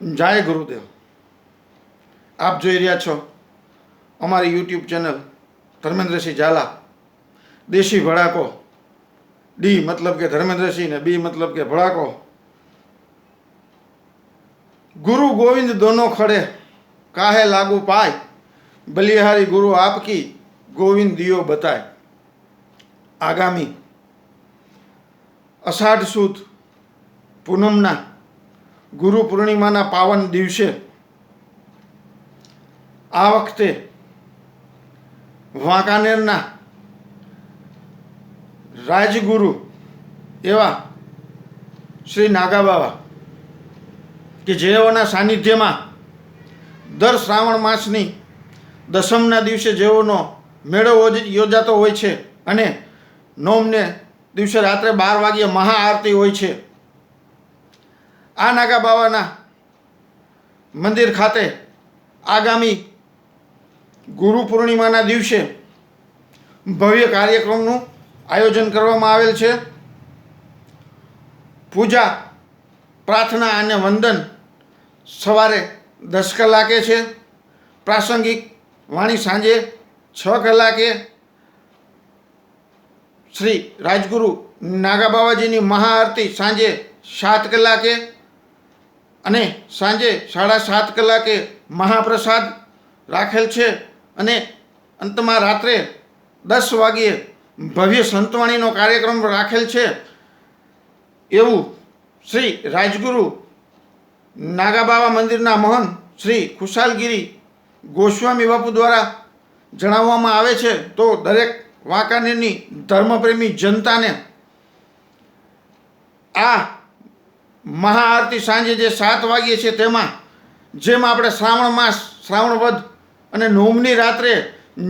જય ગુરુદેવ આપ જોઈ રહ્યા છો અમારી યુટ્યુબ ચેનલ ધર્મેન્દ્રસિંહ ઝાલા દેશી ભડાકો ડી મતલબ કે ધર્મેન્દ્રસિંહ ને બી મતલબ કે ભડાકો ગુરુ ગોવિંદ દોનો ખડે કાહે લાગુ પાય બલિહારી ગુરુ આપકી ગોવિંદ દિયો બતાય આગામી અષાઢ સુદ પૂનમના ગુરુ પૂર્ણિમાના પાવન દિવસે આ વખતે વાંકાનેરના રાજગુરુ એવા શ્રી નાગાબાવા કે જેઓના સાનિધ્યમાં દર શ્રાવણ માસની દસમના દિવસે જેઓનો મેળો યોજાતો હોય છે અને નોમને દિવસે રાત્રે બાર વાગ્યે મહાઆરતી હોય છે આ નાગા બાવાના મંદિર ખાતે આગામી ગુરુ પૂર્ણિમાના દિવસે ભવ્ય કાર્યક્રમનું આયોજન કરવામાં આવેલ છે. પૂજા, પ્રાર્થના અને વંદન સવારે દસ કલાકે છે. પ્રાસંગિક વાણી સાંજે છ કલાકે. શ્રી રાજગુરુ નાગા બાવાજીની મહાઆરતી સાંજે સાત કલાકે. અને સાંજે સાડા સાત કલાકે મહાપ્રસાદ રાખેલ છે અને અંતમાં રાત્રે દસ વાગ્યે ભવ્ય સંતવાણીનો કાર્યક્રમ રાખેલ છે. એવું શ્રી રાજગુરુ નાગાબાવા મંદિરના મહંત શ્રી ખુશાલગીરી ગોસ્વામી બાપુ દ્વારા જણાવવામાં આવે છે. તો દરેક વાંકાનેરની ધર્મપ્રેમી જનતાને આ મહાઆરતી સાંજે જે સાત વાગ્યે છે તેમાં, જેમ આપણે શ્રાવણ માસ, શ્રાવણ વધ અને નોમની રાત્રે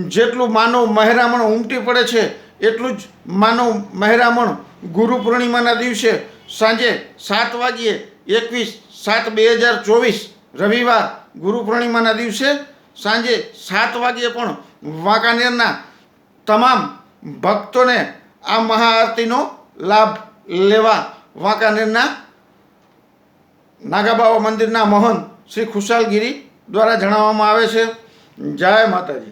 જેટલું માનવ મહેરામણ ઉમટી પડે છે, એટલું જ માનવ મહેરામણ ગુરુ પૂર્ણિમાના દિવસે સાંજે સાત વાગ્યે એકવીસ સાત બે હજાર ચોવીસ રવિવાર ગુરુ પૂર્ણિમાના દિવસે સાંજે સાત વાગ્યે પણ વાંકાનેરના તમામ ભક્તોને આ મહાઆરતીનો લાભ લેવા વાંકાનેરના નાગાબાવા મંદિરના મહંત શ્રી ખુશાલગીરી દ્વારા જણાવવામાં આવે છે. જય માતાજી.